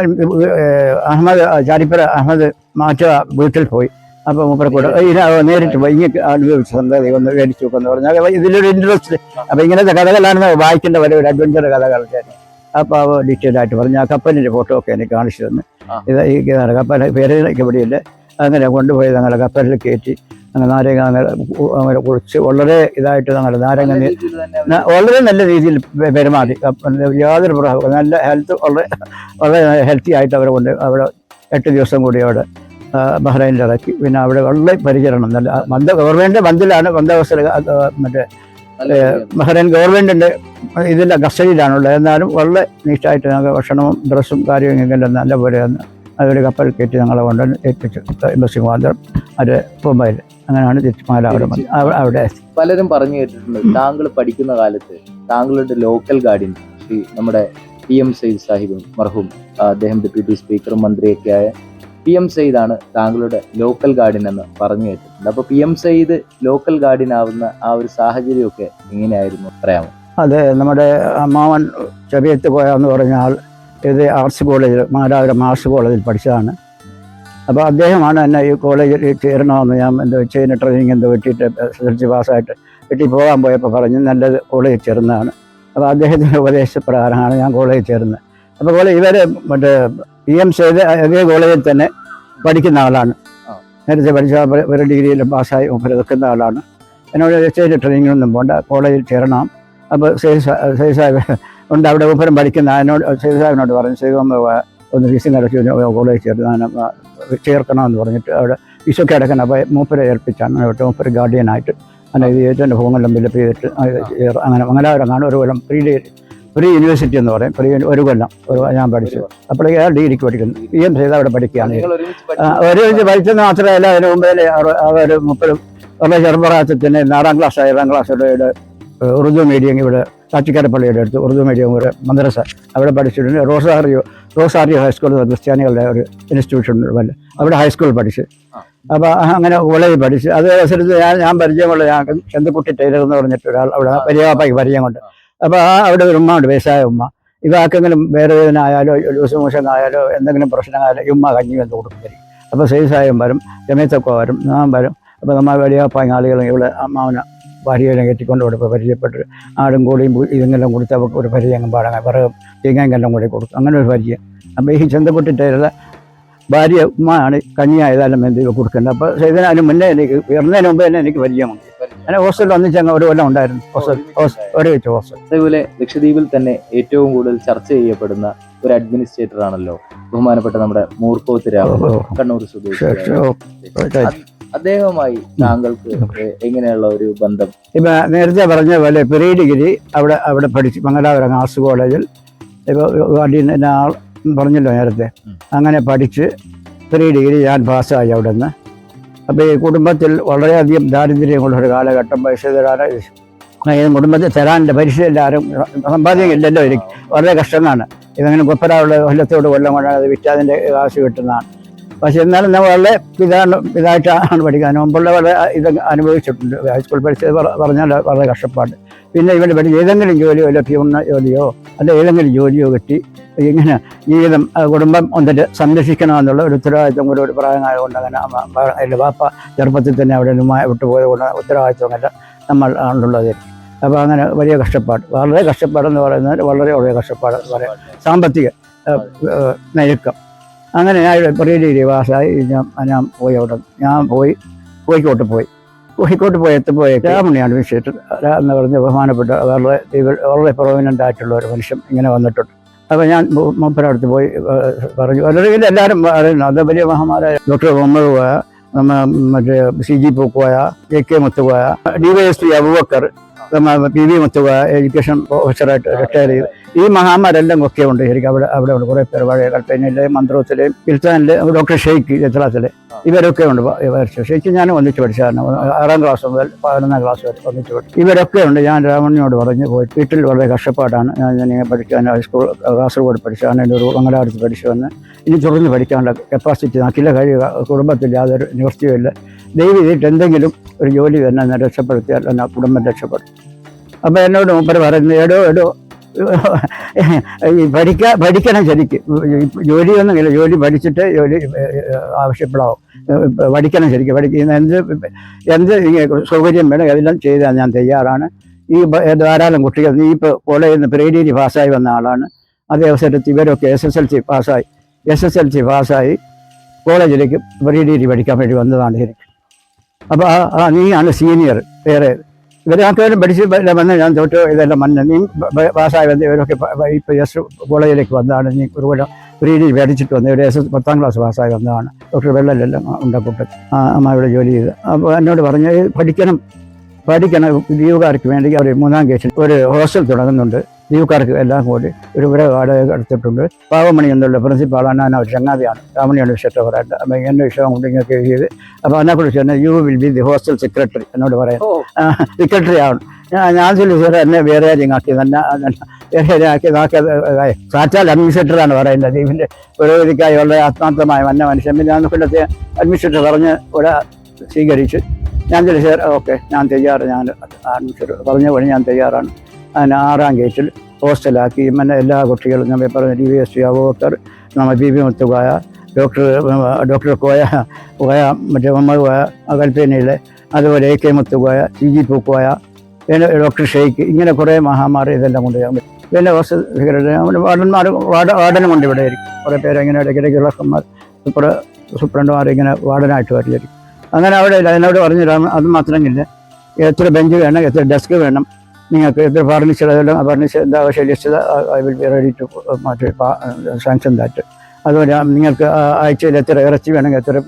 അഹമ്മദ് ചാരിപ്പുര അഹമ്മദ് മാറ്റ വീട്ടിൽ പോയി. അപ്പൊ മൂപ്പരെ കൂടെ ഇതിനെ നേരിട്ട് പോയി. ഇങ്ങനെ അനുഭവിച്ച സംഗതി ഒന്ന് മേടിച്ചു എന്ന് പറഞ്ഞാൽ ഇതിലൊരു ഇൻട്രസ്റ്റ് അപ്പൊ ഇങ്ങനത്തെ കഥകളാണ് വായിക്കേണ്ട വരെ ഒരു അഡ്വഞ്ചർ കഥകളൊക്കെ അപ്പൊ അവ ഡീറ്റെയിൽ ആയിട്ട് പറഞ്ഞു. ആ കപ്പലിന്റെ ഫോട്ടോ ഒക്കെ എനിക്ക് കാണിച്ചു തന്നു. ഇത് ഈ കപ്പൽ പേരൊക്കെ ഇവിടെയില്ല അങ്ങനെ കൊണ്ടുപോയി ഞങ്ങളുടെ കപ്പലിൽ കയറ്റി. നാരങ്ങ അങ്ങനെ കു- അങ്ങനെ കുളിച്ച് വളരെ ഇതായിട്ട് ഞങ്ങളുടെ നാരങ്ങ തന്നെ വളരെ നല്ല രീതിയിൽ പെരുമാറി യാതൊരു പ്രഭാവം നല്ല ഹെൽത്ത് വളരെ വളരെ ഹെൽത്തി ആയിട്ട് അവരെ കൊണ്ട് അവിടെ എട്ട് ദിവസം കൂടി അവിടെ ബഹ്റൈനിൽ ഇറക്കി പിന്നെ അവിടെ വളരെ പരിചരണം നല്ല ബന്ധ ഗവൺമെന്റ് ബന്ധിലാണ് ബന്ദോബസ്ത മറ്റേ. ബഹ്റൈൻ ഗവൺമെന്റിന്റെ ഇതില്ല കസ്റ്റഡിയിലാണുള്ളത് എന്നാലും വളരെ നീറ്റായിട്ട് ഞങ്ങൾക്ക് ഭക്ഷണവും ഡ്രസ്സും കാര്യവും എല്ലാം നല്ല പോലെ വന്ന് അതൊരു കപ്പൽ കയറ്റി ഞങ്ങളെ കൊണ്ട് ഏൽപ്പിച്ചു എംബസി മുഖാന്തരം അത് മുംബൈയിൽ അങ്ങനെയാണ് തിരിച്ച് അവിടെ. അവിടെ പലരും പറഞ്ഞു കേട്ടിട്ടുണ്ട് താങ്കൾ പഠിക്കുന്ന കാലത്ത് താങ്കളുടെ ലോക്കൽ ഗാർഡിയൻ ശ്രീ നമ്മുടെ പി എം സയ്യിദ് സാഹിബും മർഹൂം അദ്ദേഹം ഡെപ്യൂട്ടി സ്പീക്കറും മന്ത്രിയൊക്കെ ആയ പി എം സയ്യിദാണ് താങ്കളുടെ ലോക്കൽ ഗാർഡിൻ എന്ന് പറഞ്ഞു കേട്ടിട്ടുണ്ട്. അപ്പൊ P M Sayyid local guardian ആവുന്ന ആ ഒരു സാഹചര്യമൊക്കെ എങ്ങനെയായിരുന്നു? പറയാമോ അതെ നമ്മുടെ അമ്മാവൻ ചെവിയത്ത് പോയ എന്ന് പറഞ്ഞാൽ ഇത് ആർട്സ് കോളേജിൽ മാരാപുരം ആർട്സ് കോളേജിൽ പഠിച്ചതാണ്. അപ്പോൾ അദ്ദേഹമാണ് എന്നെ ഈ കോളേജിൽ ചേരണമെന്ന് ഞാൻ എന്തോ ചെയ്യുന്ന ട്രെയിനിങ് എന്തോ വെട്ടിയിട്ട് എസ് എൽ സി പാസ്സായിട്ട് വെട്ടി പോകാൻ പോയപ്പോൾ പറഞ്ഞു നല്ലത് കോളേജിൽ ചേർന്നതാണ്. അപ്പോൾ അദ്ദേഹത്തിന്റെ ഉപദേശപ്രകാരമാണ് ഞാൻ കോളേജിൽ ചേർന്നത്. അപ്പോൾ കോളേജ് ഇവർ മറ്റേ പി എം ചെയ്ത് അതേ കോളേജിൽ തന്നെ പഠിക്കുന്ന ആളാണ്. നേരത്തെ പഠിച്ച ഒരു- ഡിഗ്രിയിൽ പാസ്സായി നിൽക്കുന്ന ആളാണ്. എന്നോട് സ്റ്റേറ്റ് ട്രെയിനിങ്ങൊന്നും പോണ്ട കോളേജിൽ ചേരണം. അപ്പോൾ സേ സേ സാഹിബ് ഉണ്ട് അവിടെ ഒപ്പരം പഠിക്കുന്ന എന്നോട് സേ സാഹിബിനോട് പറഞ്ഞു സേവ് ഒന്ന് ഫീസും കടച്ചു കോളേജ് ചേർന്ന് ചേർക്കണമെന്ന് പറഞ്ഞിട്ട് അവിടെ ഫീസൊക്കെ അടക്കണം അപ്പോൾ മൂപ്പരെ ഏൽപ്പിച്ചാണ്. അവിടെ മൂപ്പര് ഗാർഡിയനായിട്ട് അങ്ങനെ ഇത് എന്റെ ഫോണെല്ലാം ബില്ലപ്പ് ചെയ്തിട്ട് അങ്ങനെ അങ്ങനെ കാണും ഒരു കൊല്ലം പ്രീ പ്രീ യൂണിവേഴ്സിറ്റി എന്ന് പറയും. പ്രീ ഒരു കൊല്ലം ഒരു ഞാൻ പഠിച്ചു. അപ്പോഴേക്ക് ആ ഡിഗ്രിക്ക് പഠിക്കുന്നു. പി എം ചെയ്ത് അവിടെ പഠിക്കുകയാണ്. ഒരു പഠിച്ചെന്ന് മാത്രമല്ല അതിന് മുമ്പേ അവർ മുപ്പത് വളരെ ചെറുപ്പറാത്തിന് ആറാം ക്ലാസ് ഏഴാം ക്ലാസ് ഉറുദു മീഡിയം ഇവിടെ ചാറ്റിക്കാരപ്പള്ളിയുടെ അടുത്ത് ഉറുദു മീഡിയം ഒരു മദ്രസ അവിടെ പഠിച്ചിട്ടുണ്ട്. റോസാറിയോ റോസാറിയോ ഹൈസ്കൂൾ ക്രിസ്ത്യാനികളുടെ ഒരു ഇൻസ്റ്റിറ്റ്യൂഷൻ വല്ല അവിടെ ഹൈസ്കൂൾ പഠിച്ച്. അപ്പോൾ അങ്ങനെ കോളേജ് പഠിച്ച്. അത് അവസരത്തിൽ ഞാൻ ഞാൻ പരിചയമുള്ള ഞാൻ ചന്തക്കുട്ടി ടൈലർ എന്ന് പറഞ്ഞിട്ട് ഒരാൾ അവിടെ പരിയാപ്പായി പരിചയം കൊണ്ട്. അപ്പോൾ ആ അവിടെ ഒരു ഉമ്മ ഉണ്ട് വയസ്സായ ഉമ്മ. ഇതാർക്കെങ്കിലും വേറെ ഇതിനായാലോ ലൂസ് മോശനായാലോ എന്തെങ്കിലും പ്രശ്നമായാലോ ഉമ്മ കഞ്ഞി വന്ന് കൊടുക്കും അപ്പോൾ സൈസായും വരും രമേശക്കോ വരും ഞാൻ വരും. അപ്പോൾ നമ്മൾ വലിയ ആളുകളും ഇവിടെ അമ്മാവനെ ഭാര്യയെല്ലാം കയറ്റിക്കൊണ്ട് കൊടുക്കും പരിചയപ്പെട്ട് ആടും കോടിയും ഇതെങ്കിലും ഇതെല്ലാം കൊടുത്ത് അവർക്ക് ഒരു പരിചയം പാടങ്ങ വിറകും തേങ്ങയെല്ലാം കൂടി കൊടുക്കും. അങ്ങനെ ഒരു പരിചയം. അപ്പോൾ ഈ ചന്തപ്പെട്ടിട്ടുള്ള ഭാര്യ ഉമ്മയാണ് കഞ്ഞിയായതെല്ലാം എന്ത് കൊടുക്കേണ്ടത് അപ്പോൾ ഇതിനു മുന്നേ എനിക്ക് ഉയർന്നതിന് മുമ്പ് തന്നെ എനിക്ക് പരിചയമുണ്ട്. അങ്ങനെ ഹോസ്റ്റലിൽ ഒന്നിച്ചങ്ങ് ഒരു കൊല്ലം ഉണ്ടായിരുന്നു. ഹോസ്റ്റൽ ഹോസ്റ്റൽ ഒരു വെച്ച് ഹോസ്റ്റൽ. അതേപോലെ ലക്ഷദ്വീപിൽ തന്നെ ഏറ്റവും കൂടുതൽ ചർച്ച ചെയ്യപ്പെടുന്ന ഒരു അഡ്മിനിസ്ട്രേറ്റർ ആണല്ലോ ബഹുമാനപ്പെട്ട നമ്മുടെ മൂർക്കോത്ത് രാമൻ. കണ്ണൂർ സ്വദേശി അദ്ദേഹവുമായി താങ്കൾക്ക് എങ്ങനെയുള്ള ഒരു ബന്ധം? ഇപ്പൊ നേരത്തെ പറഞ്ഞ പോലെ പ്രീ ഡിഗ്രി അവിടെ അവിടെ പഠിച്ചു മംഗലാപുരം ആർട്സ് കോളേജിൽ ഇപ്പൊ ആൾ പറഞ്ഞല്ലോ നേരത്തെ. അങ്ങനെ പഠിച്ച് പ്രീ ഡിഗ്രി ഞാൻ പാസ്സായി അവിടെ നിന്ന് അപ്പോൾ ഈ കുടുംബത്തിൽ വളരെയധികം ദാരിദ്ര്യമുള്ള ഒരു കാലഘട്ടം പൈസ തരാൻ കുടുംബത്തിൽ തരാനില്ല പരീക്ഷ എല്ലാവരും സമ്പാദ്യം ഇല്ലല്ലോ എനിക്ക്. വളരെ കഷ്ടമാണ്. ഇതങ്ങനെ കൊപ്പരാവുള്ള കൊല്ലത്തോട് കൊല്ലം കൊണ്ടാണ് അത് വിറ്റാതിന്റെ കാശ് കിട്ടുന്നതാണ്. പക്ഷെ എന്നാലും ഞാൻ വളരെ ഇതാണ് ഇതായിട്ടാണ് പഠിക്കാൻ മുമ്പുള്ള വളരെ ഇത് അനുഭവിച്ചിട്ടുണ്ട്. ഹൈസ്കൂൾ പഠിച്ചത് പറ- പറഞ്ഞാൽ വളരെ കഷ്ടപ്പാട്. പിന്നെ ഇവിടെ പഠിച്ച ഏതെങ്കിലും ജോലിയോ പ്യൂണ ജോലിയോ അല്ല ഏതെങ്കിലും ജോലിയോ കിട്ടി ഇങ്ങനെ ജീവിതം കുടുംബം ഒന്നിട്ട് സംരക്ഷിക്കണമെന്നുള്ള ഒരു ഉത്തരവാദിത്വം കൂടെ ഒരു പ്രായമായതുകൊണ്ട് അങ്ങനെ എന്റെ വാപ്പ ചെറുപ്പത്തിൽ തന്നെ അവിടെ നിന്നുമായി വിട്ടുപോയത് കൊണ്ട് ഉത്തരവാദിത്വം അങ്ങനെ നമ്മൾ ആണുള്ളത്. അപ്പോൾ അങ്ങനെ വലിയ കഷ്ടപ്പാട്. വളരെ കഷ്ടപ്പാടെന്ന് പറയുന്നത് വളരെ വളരെ കഷ്ടപ്പാട്. പറയാം സാമ്പത്തിക ഞെരുക്കം അങ്ങനെ ഞാൻ ഇവിടെ വാസായി ഡിഗ്രി പാസ്സായി. ഞാൻ ഞാൻ പോയി അവിടെ. ഞാൻ പോയി കോഴിക്കോട്ട് പോയി. കോഴിക്കോട്ട് പോയി എത്തിപ്പോയി രാമണിയാണ് വിഷയത്തിൽ എന്ന് പറഞ്ഞ് ബഹുമാനപ്പെട്ട വളരെ വളരെ പ്രൊമിനന്റ് ആയിട്ടുള്ള ഒരു മനുഷ്യൻ ഇങ്ങനെ വന്നിട്ടുണ്ട്. അപ്പോൾ ഞാൻ മൂപ്പരടുത്ത് പോയി പറഞ്ഞു. അല്ലെങ്കിൽ എല്ലാവരും പറയുന്നു അത് വലിയ മഹാമാരായ ഡോക്ടർ മുഹമ്മദ് പോയ നമ്മ മറ്റേ C G Pookoya A K Muthukoya D Y S P Abubakar നമ്മ പി വി മുത്തുകോയ എഡ്യൂക്കേഷൻ ഓഫീസറായിട്ട് റിട്ടയർ ചെയ്ത് ഈ മഹാമാരെല്ലാം ഒക്കെ ഉണ്ട് ശരിക്കും അവിടെ അവിടെ ഉണ്ട്. കുറേ പേർ പഴയ കൽപ്പനയിലെ മന്ത്രോസിലെ പിൽത്താനിലെ ഡോക്ടർ ഷെയ്ഖ് ചിത്രാത്തിലെ ഇവരൊക്കെ ഉണ്ട്. ഷെയ്ഖ് ഞാൻ ഒന്നിച്ച് പഠിച്ചതാണ് ആറാം ക്ലാസ് മുതൽ പതിനൊന്നാം ക്ലാസ് വരെ ഒന്നിച്ച് പഠിച്ചു. ഇവരൊക്കെ ഉണ്ട്. ഞാൻ രാമണിനോട് പറഞ്ഞു പോയി വീട്ടിൽ വളരെ കഷ്ടപ്പാടാണ്. ഞാൻ ഇങ്ങനെ പഠിക്കാൻ ഹൈസ്കൂൾ കാസർഗോഡ് പഠിച്ചാണ് എന്റെ ഒരു മംഗലാപുരത്ത് പഠിച്ചു വന്ന് ഇനി തുടർന്ന് പഠിക്കാനുള്ള കപ്പാസിറ്റി നാക്കില്ല. കഴിയുക കുടുംബത്തിൽ യാതൊരു നിവൃത്തിയുമില്ല ദൈവം ചെയ്തിട്ട് എന്തെങ്കിലും ഒരു ജോലി തന്നെ രക്ഷപ്പെടുത്തിയാൽ എന്നെ കുടുംബം രക്ഷപ്പെടും. അപ്പോൾ എന്നോട് മുമ്പ് പറയുന്നത് എടോ എടോ ഈ പഠിക്കാൻ പഠിക്കണം ശരിക്കും. ജോലിയൊന്നും ഇല്ല ജോലി പഠിച്ചിട്ട് ജോലി ആവശ്യപ്പെടാവും. പഠിക്കണം ശരിക്കും. പഠിക്കുന്ന എന്ത് എന്ത് സൗകര്യം വേണം എല്ലാം ചെയ്താൽ ഞാൻ തയ്യാറാണ്. ഈ ധാരാളം കുട്ടികൾ നീ ഇപ്പോൾ കോളേജിൽ നിന്ന് പ്രീ ഡിഗ്രി പാസ്സായി വന്ന ആളാണ്. അതേ അവസരത്തിൽ ഇവരൊക്കെ എസ് എസ് എൽ സി പാസ്സായി. എസ് എസ് എൽ സി പാസ്സായി കോളേജിലേക്ക് പ്രീ ഡിഗ്രി പഠിക്കാൻ വേണ്ടി വന്നതാണ് ശരിക്കും. അപ്പോൾ നീയാണ് സീനിയർ. വേറെ ഇവരൊക്കെ പഠിച്ച് വ- വന്ന്. ഞാൻ തൊട്ട് ഇതെല്ലാം വന്ന്. നീ പാസ്സായി വന്ന് ഇവരൊക്കെ ഇപ്പോൾ എസ് കോളേജിലേക്ക് വന്നതാണ് നീ ഒരു പ്രീ ഡിഗ്രി പഠിച്ചിട്ട് വന്നത് ഇവിടെ എസ് പത്താം ക്ലാസ് പാസ്സായി വന്നതാണ്. ഡോക്ടർ വെള്ളലെല്ലാം ഉണ്ടാക്കൂട്ട് അമ്മയുടെ അമ്മ ജോലി ചെയ്ത്. അപ്പോൾ എന്നോട് പറഞ്ഞു പഠിക്കണം. പഠിക്കണം. ലീവുകാർക്ക് വേണ്ടി അവർ മൂന്നാം കേസിൽ ഒരു ഹോസ്റ്റൽ തുടങ്ങുന്നുണ്ട്. ലീവുകാർക്ക് എല്ലാം കൂടി ഒരു ഇവിടെ വാടക എടുത്തിട്ടുണ്ട്. പാവമണി എന്നുള്ള പ്രിൻസിപ്പാളാണ് ഞാൻ ചങ്ങാതിയാണ്. രാമണിയാണ് വിഷയത്തെ പറയാറ്. അപ്പം എന്റെ വിഷയം കൊണ്ട് ഇങ്ങനെ എഴുതിയത്. അപ്പോൾ അതിനെക്കുറിച്ച് തന്നെ you will be the hostel secretary എന്നോട് പറയാം. സെക്രട്ടറി ആണ്. ഞാൻ ചൊല്ലി സാറേ എന്നെ വേറെ ആരെയും ആക്കി തന്നെ വേറെ ആക്കി നാക്കി സാറ്റാൽ അഡ്മിനിസ്ട്രേറ്ററാണ് പറയുന്നത്. ഇതിന്റെ പുരോഗതിക്കായി വളരെ ആത്മാർത്ഥമായ വന്ന മനുഷ്യൻ. പിന്നെ ഞാൻ കൊല്ലത്തെ അഡ്മിനിസ്ട്രേറ്റർ പറഞ്ഞ് ഇവിടെ സ്വീകരിച്ച്. ഞാൻ ചൊല്ലി സാർ ഓക്കെ ഞാൻ തയ്യാറ്. ഞാൻ അഡ്മിനിസ്ട്രേറ്റർ പറഞ്ഞ പോലെ ഞാൻ തയ്യാറാണ്. അതിന് ആറാം ഗേറ്റിൽ ഹോസ്റ്റലാക്കി. പിന്നെ എല്ലാ കുട്ടികളും നമ്മൾ പറഞ്ഞ D V S T Abubakar നമ്മൾ B B Muthukoya doctor doctor Koya Koya മറ്റേ മുഹമ്മദ് കോയ കൽപ്പനയിലെ അതുപോലെ A K Muthukoya C G Pookoya പിന്നെ ഡോക്ടർ ഷെയ്ഖ് ഇങ്ങനെ കുറേ മഹാമാർ ഇതെല്ലാം കൊണ്ട് ഞാൻ പിന്നെ ഹോസ്റ്റൽ വാർഡന്മാർ വാർഡ് വാർഡനും കൊണ്ട് ഇവിടെ ആയിരിക്കും. കുറേ പേര് ഇങ്ങനെ ഇടയ്ക്കിടയ്ക്ക് ഇളക്കന്മാർ സൂപ്പർ സൂപ്രണ്ടുമാർ ഇങ്ങനെ വാർഡനായിട്ട് വരില്ലായിരിക്കും അങ്ങനെ അവിടെ എന്നോട് തരാം അത് മാത്രമെങ്കിൽ എത്ര ബെഞ്ച് വേണം എത്ര ഡെസ്ക് വേണം നിങ്ങൾക്ക് എത്ര ഫർണിച്ചർ അതെല്ലാം ഫർണിച്ചർ എന്താ പക്ഷേ list I will be ready to മറ്റേ സാങ്ഷൻ ദാറ്റ്. അതുപോലെ നിങ്ങൾക്ക് ആഴ്ചയിൽ എത്ര ഇറച്ചി വേണമെങ്കിൽ എത്ര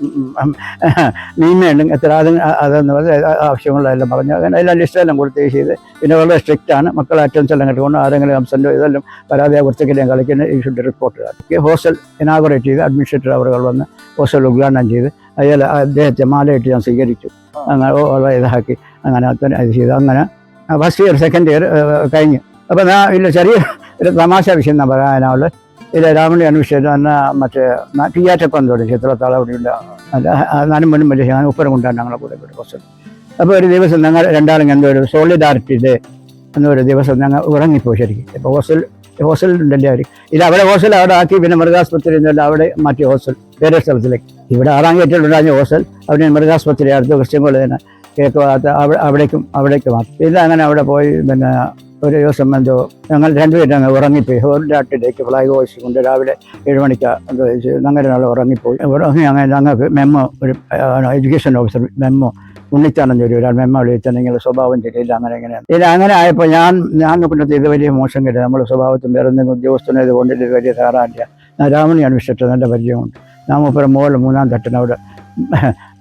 മീൻ വേണമെങ്കിൽ എത്ര അതിന് അതെന്ന് പറഞ്ഞാൽ ആവശ്യങ്ങളെല്ലാം പറഞ്ഞു അങ്ങനെ എല്ലാം ലിസ്റ്റെല്ലാം കൊടുത്ത് ചെയ്ത് പിന്നെ വളരെ സ്ട്രിക്റ്റ് ആണ്. മക്കൾ അറ്റൻസ് എല്ലാം കിട്ടുകൊണ്ട് ആരെങ്കിലും അബ്സെന്റോ ഇതെല്ലാം പരാതിയെ കുറിച്ചൊക്കെ കളിക്കുന്ന ഈ ഷുഡ് റിപ്പോർട്ട് ഹോസ്റ്റൽ ഇനാഗുറേറ്റ് ചെയ്ത് അഡ്മിനിസ്ട്രേറ്റർ അവരുകൾ വന്ന് ഹോസ്റ്റൽ ഉദ്ഘാടനം ചെയ്ത് അയാൾ അദ്ദേഹത്തെ മാലയിട്ട് ഞാൻ സ്വീകരിച്ചു. അങ്ങനെ ഇതാക്കി അങ്ങനെ അത് ചെയ്തു. അങ്ങനെ ഫസ്റ്റ് ഇയർ സെക്കൻഡ് ഇയർ കഴിഞ്ഞ്. അപ്പം ഞാൻ ഇല്ല ചെറിയ ഒരു തമാശ വിഷയം എന്നാ പറയാനുള്ളത് ഇത് രാമണി അന്വേഷിച്ചത് എന്നാ മറ്റേ തിയേറ്റപ്പം തുടങ്ങി ചിത്രത്താളം അവിടെ ഉണ്ട് അല്ല നാനും മുന്നും വലിയ ഞാൻ ഉപ്പരം കൊണ്ടാണ് ഞങ്ങളെ കൂടെ ഇവിടെ കുറച്ച്. അപ്പോൾ ഒരു ദിവസം ഞങ്ങൾ രണ്ടാളും എന്തോ ഒരു സോളിഡാരിറ്റി ഡേ എന്നൊരു ദിവസം ഞങ്ങൾ ഉറങ്ങിപ്പോയി ശരിക്കും. ഇപ്പോൾ ഹോസ്റ്റൽ ഉണ്ടല്ലേ അവർ ഇത് അവിടെ ഹോസ്റ്റൽ അവിടെ ആക്കി പിന്നെ മൃഗാസ്പത്രി എന്നല്ല അവിടെ മാറ്റി ഹോസ്റ്റൽ. വേറെ സ്ഥലത്തിലേക്ക് ഇവിടെ ആറാം ഗേറ്റിലുണ്ടായ ഹോസ്റ്റൽ അവിടെ മൃഗാസ്പത്രി അടുത്ത് ക്രിസ്ത്യൻ കോളേജ് തന്നെ. കേക്ക് ഭാഗത്ത് അവിടെ അവിടേക്കും അവിടേക്ക് മാറ്റി പിന്നെ അങ്ങനെ അവിടെ പോയി പിന്നെ ഒരു ദിവസം എന്തോ ഞങ്ങൾ രണ്ടുപേരും അങ്ങ് ഉറങ്ങിപ്പോയി. ഹോറിലാട്ടിലേക്ക് ഫ്ലൈ വോയിസ് കൊണ്ട് രാവിലെ ഏഴ് മണിക്ക് അങ്ങനെ ഒരാൾ ഉറങ്ങിപ്പോയി. ഉറങ്ങി അങ്ങനെ ഞങ്ങൾക്ക് മെമ്മോ ഒരു എഡ്യൂക്കേഷൻ ഓഫീസർ മെമ്മോ ഉണ്ണിച്ചാണെന്ന് ഒരു ഒരാൾ മെമ്മോ വിളിച്ചാൽ നിങ്ങൾ സ്വഭാവം ശരിയില്ല അങ്ങനെ എങ്ങനെയാണ് ഇത് അങ്ങനെ ആയപ്പോൾ ഞാൻ ഞാൻ നോക്കുന്നത് ഇത് വലിയ മോശം കിട്ടുക നമ്മുടെ സ്വഭാവത്തിൽ വേറെ എന്തെങ്കിലും ഉദ്യോഗസ്ഥനെ ഇത് ഇത് വലിയ തകരാറില്ല. ഞാൻ രാമണിയാണ് വിശ്വസിച്ചത്. നല്ല പരിചയമുണ്ട്. ഞാൻ മുപ്പത് മുകളിൽ മൂന്നാം തട്ടിന് അവിടെ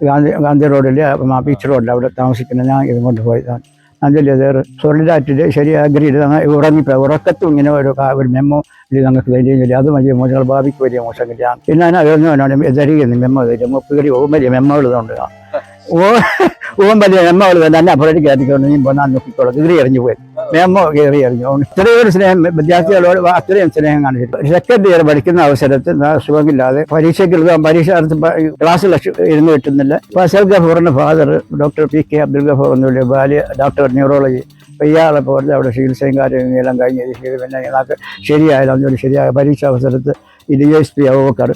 ഗാന്ധി ഗാന്ധി റോഡിൽ ബീച്ച് റോഡിൽ അവിടെ താമസിക്കുന്ന ഞാൻ ഇത് കൊണ്ടുപോയി. അതിൽ അത് സോളിഡായിട്ട് ശരി അഗ്രി ഉറങ്ങിപ്പോ ഉറക്കത്തും ഇങ്ങനെ ഒരു ഒരു മെമ്മോ ഇത് ഞങ്ങൾക്ക് വലിയ വലിയ അത് വലിയ മോശങ്ങൾ ഭാവിക്ക് വലിയ മോശം ഇല്ല പിന്നെ ഞാൻ അറിയുന്നവനാണ് എന്നോട് തരികയെന്ന് മെമ്മോ തരും കടി ഓം വലിയ മെമ്മോ ഉള്ളതുകൊണ്ട് ഓ ഓം വലിയ മെമ്മോ ഉള്ളത് തന്നെ അപ്പുറത്തേക്ക് കയറ്റിക്കൊണ്ട് പോന്നാൻ നോക്കിക്കോളാം. കീറി എറിഞ്ഞു പോയി. മെമ്മോ കയറി അതുകൊണ്ട് ഇത്രയൊരു സ്നേഹം വിദ്യാർത്ഥികളോട് അത്രയും സ്നേഹം കാണിച്ചിട്ട് സെക്കൻഡ് ഇയർ പഠിക്കുന്ന അവസരത്തിൽ സുഖമില്ലാതെ പരീക്ഷയ്ക്ക് എഴുതാൻ പരീക്ഷ ക്ലാസ്സിൽ ഇരുന്ന് കിട്ടുന്നില്ല. അസൽ ഗഫൂറിന്റെ father doctor P K Abdul Gafoor എന്നുള്ള ബാല്യ ഡോക്ടർ ന്യൂറോളജി ഇയാളെ പോലെ അവിടെ ചികിത്സയും കാര്യങ്ങളും എല്ലാം കഴിഞ്ഞ് പിന്നെ ഞങ്ങൾക്ക് ശരിയായാലും ശരിയായ പരീക്ഷ അവസരത്തിൽ ഇത് S P Abubakar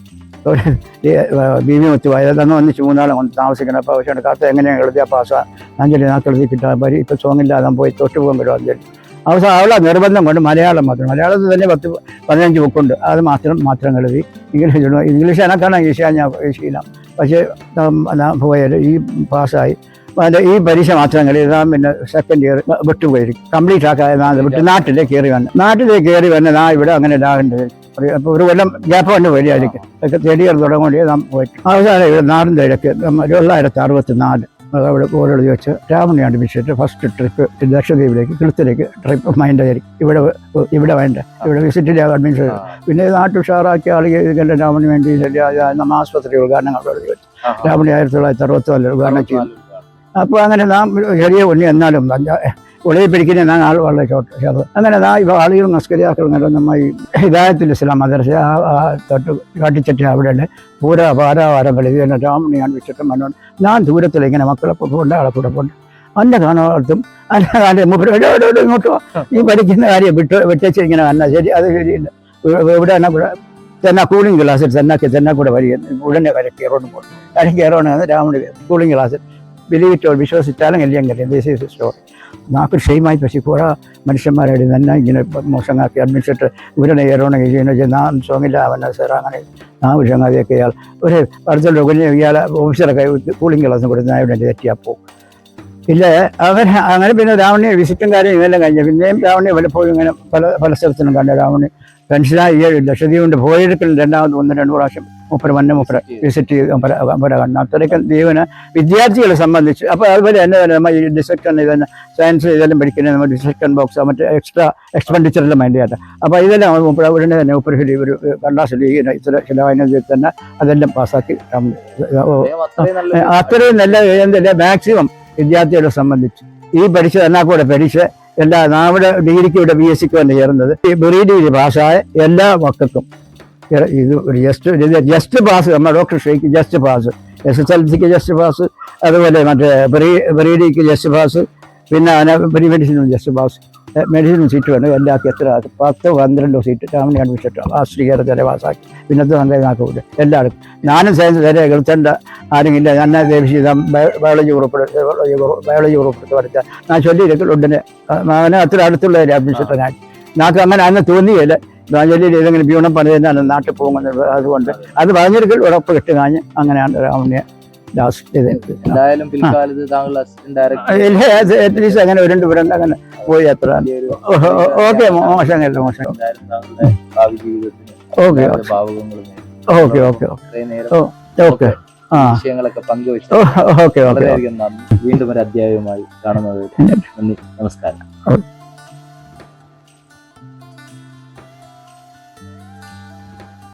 B V മുത്ത് വയതന്ന് ഒന്നിച്ച് മൂന്നാളും കൊണ്ട് താമസിക്കണം. അപ്പോൾ പക്ഷേ കാത്ത എങ്ങനെയാണ് എഴുതിയാൽ പാസ്സാ അഞ്ചലി നാക്ക് എഴുതി കിട്ടാൻ പരി ഇപ്പോൾ സോങ്ങില്ലാതെ പോയി തൊട്ട് പോകാൻ പറ്റും അഞ്ചലി അവസാനം അവളെ നിർബന്ധം കൊണ്ട് മലയാളം മാത്രം. മലയാളത്തിൽ തന്നെ പത്ത് പതിനഞ്ച് ബുക്കുണ്ട്. അത് മാത്രം മാത്രം എഴുതി. ഇംഗ്ലീഷ് എഴുതും. ഇംഗ്ലീഷ് എനക്കാണ് ഈശാ ഞാൻ ശീലം. പക്ഷേ ഞാൻ പോയാൽ ഈ പാസ്സായി. അതിന്റെ ഈ പരീക്ഷ മാത്രം എഴുതാൻ പിന്നെ സെക്കൻഡ് ഇയർ വിട്ടുപോയിരിക്കും കംപ്ലീറ്റ് ആക്കാതെ ഞാൻ വിട്ട് നാട്ടിലേക്ക് കയറി വന്നു. നാട്ടിലേക്ക് കയറി വന്ന് ഞാൻ ഇവിടെ അങ്ങനെ ഇതാകേണ്ടത് അപ്പോൾ ഒരു കൊല്ലം ഗ്യാപ്പ് കൊണ്ട് വരികയായിരിക്കും അതിലേക്ക്. അതൊക്കെ ഇയർ തുടങ്ങി നാം പോയിട്ട്. അവസാനം ഇവിടെ നാടൻ ഇടയ്ക്ക് തൊള്ളായിരത്തി അറുപത്തി നാല് അവിടെ ഓരോട് വെച്ച് രാമണിയാണ് വിഷയത്തിൽ ഫസ്റ്റ് ട്രിപ്പ് ലക്ഷദ്വീപിലേക്ക് കിളുത്തിലേക്ക് ട്രിപ്പ് മൈൻഡ് ആയിരിക്കും ഇവിടെ ഇവിടെ വേണ്ട. ഇവിടെ വിസിറ്റ് ചെയ്യാൻ അഡ്മിഷൻ പിന്നെ നാട്ടു ഉഷാറാക്കിയ ആളുകൾ ഇതിന്റെ രാമന് വേണ്ടി നമ്മൾ ആശുപത്രി ഉദ്ഘാടനം അവിടെ വെച്ചു. രാമണി ആയിരത്തി തൊള്ളായിരത്തി അറുപത്തി നാലിൽ ഉദ്ഘാടനം ചെയ്തു. അപ്പോൾ അങ്ങനെ നാം ചെറിയ ഉണ്ണി എന്നാലും ഒളിയെ പിടിക്കുന്ന ഞാൻ ആൾ വളരെ ചോട്ട് ചെറു അങ്ങനെ നാ ഇവ ആളുകൾ മസ്കരിയാക്കൾ നമ്മൾ ഈ ഹിദായത്തിൽ ഇസ്ലാം മദർസ ആ ആ തൊട്ട് കാട്ടിച്ചട്ടി അവിടെ പൂര ഇത് തന്നെ രാമണിയാണ് വിശിഷ്ടം മനോണ്ട് ഞാൻ ദൂരത്തിൽ ഇങ്ങനെ മക്കളെ കൊണ്ട് ആളെ കൂടെ കൊണ്ട് അന്നെ കാണാത്തും എടോ, ഇങ്ങോട്ട് ഈ പഠിക്കുന്ന കാര്യം വിട്ട് വിട്ടേച്ച് ഇങ്ങനെ വന്നാൽ ശരി അത് ശരിയില്ല. ഇവിടെ തന്നെ ഇവിടെ തന്നെ കൂളിംഗ് ക്ലാസ്സിൽ തന്നെ തന്നെ കൂടെ വരിക. ഉടനെ വരെ കയറോണ്ട് പോകും കാര്യം കയറോണെന്ന് രാമണി കൂളിംഗ് ക്ലാസ്സിൽ ബിലീവിറ്റോ വിശ്വസിച്ചാലും എല്ലാം ദിസ് ഈസ് സ്റ്റോറി നാക്കൊരു ഷെയിമായി പക്ഷേ കുറേ മനുഷ്യന്മാരായിട്ട് തന്നെ ഇങ്ങനെ മോശമാക്കി അഡ്മിനിസ്ട്രേറ്റർ ഇവരുടെ ഏറോണെങ്കിൽ ചെയ്യുന്ന നാം സോങ്ങില്ല അവനെ സാർ അങ്ങനെ നാ വിഷയങ്ങാതിയൊക്കെ ഇയാൾ ഒരു അടുത്തുള്ള കുഞ്ഞ് ഇയാൾ ഓഫീസറൊക്കെ കൂളിംഗ് ക്ലാസ് കൊടുത്ത് ഞാൻ ഇവിടെ തെറ്റിയാൽ പോകും ഇല്ല അങ്ങനെ അങ്ങനെ പിന്നെ രാവണി വിസിറ്റും കാര്യം ഇതെല്ലാം കഴിഞ്ഞു. പിന്നെയും രാവണി വല്ലപ്പോഴും ഇങ്ങനെ പല പല സ്ഥലത്തിനും കണ്ട രാവണി പെൻഷനായി ഈ ലക്ഷദ്വീപിന്റെ പോയെടുക്കൽ രണ്ടാമത് ഒന്ന് രണ്ട് പ്രാവശ്യം മുപ്പര മന്ന മുപ്പര വിസിറ്റ് ചെയ്ത്. മുപ്പര കണ്ടു അത്രയ്ക്കും ദ്വീപിന് വിദ്യാർത്ഥികളെ സംബന്ധിച്ച്. അപ്പോൾ അതുപോലെ തന്നെ തന്നെ നമ്മൾ ഈ ഡിസക്ഷൻ ഇതന്നെ സയൻസ് ഇതെല്ലാം പഠിക്കുന്നത് നമ്മൾ ഡിസക്ഷൻ ബോക്സ് മറ്റേ എക്സ്ട്രാ എക്സ്പെൻഡിച്ചറെല്ലാം വേണ്ടി ആയിട്ട് അപ്പോൾ ഇതെല്ലാം മുപ്പര ഉടനെ തന്നെ മുപ്പര ശരി ഒരു കണ്ടാസ് ലീഗിന് ഇത്ര ചിലവായതിൽ തന്നെ അതെല്ലാം പാസ്സാക്കി അത്രയും നല്ല എന്തല്ല മാക്സിമം വിദ്യാർത്ഥികളെ സംബന്ധിച്ച്. ഈ പഠിച്ച കൂടെ പഠിച്ച എല്ലാ നമ്മുടെ ഡിഗ്രിക്ക് ഇവിടെ ബി എസ് സിക്ക് വന്ന് ചേർന്നത്. ഈ ഡിഗ്രി പാസ്സായ എല്ലാ മക്കൾക്കും. ഇത് ഒരു ജസ്റ്റ് ജസ്റ്റ് പാസ് നമ്മുടെ doctor Sheikh just pass S S L സിക്ക് ജസ്റ്റ് പാസ് അതുപോലെ മറ്റേ ബ്രീ ബ്രീഡിക്ക് ജസ്റ്റ് പാസ് പിന്നെ പ്രീ മെഡിസിനും ജസ്റ്റ് പാസ് മെഡിസിൻ സീറ്റ് വേണം. എല്ലാവർക്കും എത്ര പത്ത് പന്ത്രണ്ട് സീറ്റ്. രാമണി അഡ്മിഷൻ ആ ശ്രീകര ചിലവാസാക്കി പിന്നത്തെ തന്നെ നാക്കൂല എല്ലാവർക്കും. ഞാനും സയൻസ് വരെ എഴുത്തേണ്ട ആരെങ്കിലും ഞാൻ ദേവിശീത ബയോളജി ഗ്രൂപ്പ് ബയോളജി ഗ്രൂപ്പ് എടുത്ത് പഠിച്ച. ഞാൻ ചൊല്ലിയിരിക്കും ഉടനെ അവനെ അത്ര അടുത്തുള്ള അഡ്മിഷൻ ഞാൻ. ഞങ്ങൾക്ക് അങ്ങനെ അന്ന് തോന്നിയില്ല. ചൊല്ലിയിൽ ഏതെങ്കിലും പ്യൂണം പണിതന്നാണ് നാട്ടിൽ പോകുന്നത്. അതുകൊണ്ട് അത് പറഞ്ഞിരിക്കൽ ഉറപ്പ് കിട്ടുകാഞ്ഞ് അങ്ങനെയാണ് രാമണിയെ ലാസ്റ്റ് എന്തായാലും പിൽക്കാലത്ത് താങ്കൾ അസിസ്റ്റന്റ് ഡയറക്ടർ അറ്റ്ലീസ്റ്റ് അങ്ങനെ ഒരു രണ്ട് അങ്ങനെ പോയി അത്ര. ഓക്കെ മോശം ഭാവി ജീവിതത്തിന് ഓക്കെ ഓക്കെ. ഓക്കെ ഓക്കെ വിഷയങ്ങളൊക്കെ പങ്കുവച്ചു ഓക്കെ ഓക്കെ വളരെയധികം നന്ദി. വീണ്ടും ഒരു അധ്യായവുമായി കാണുന്നത് നന്ദി നമസ്കാരം.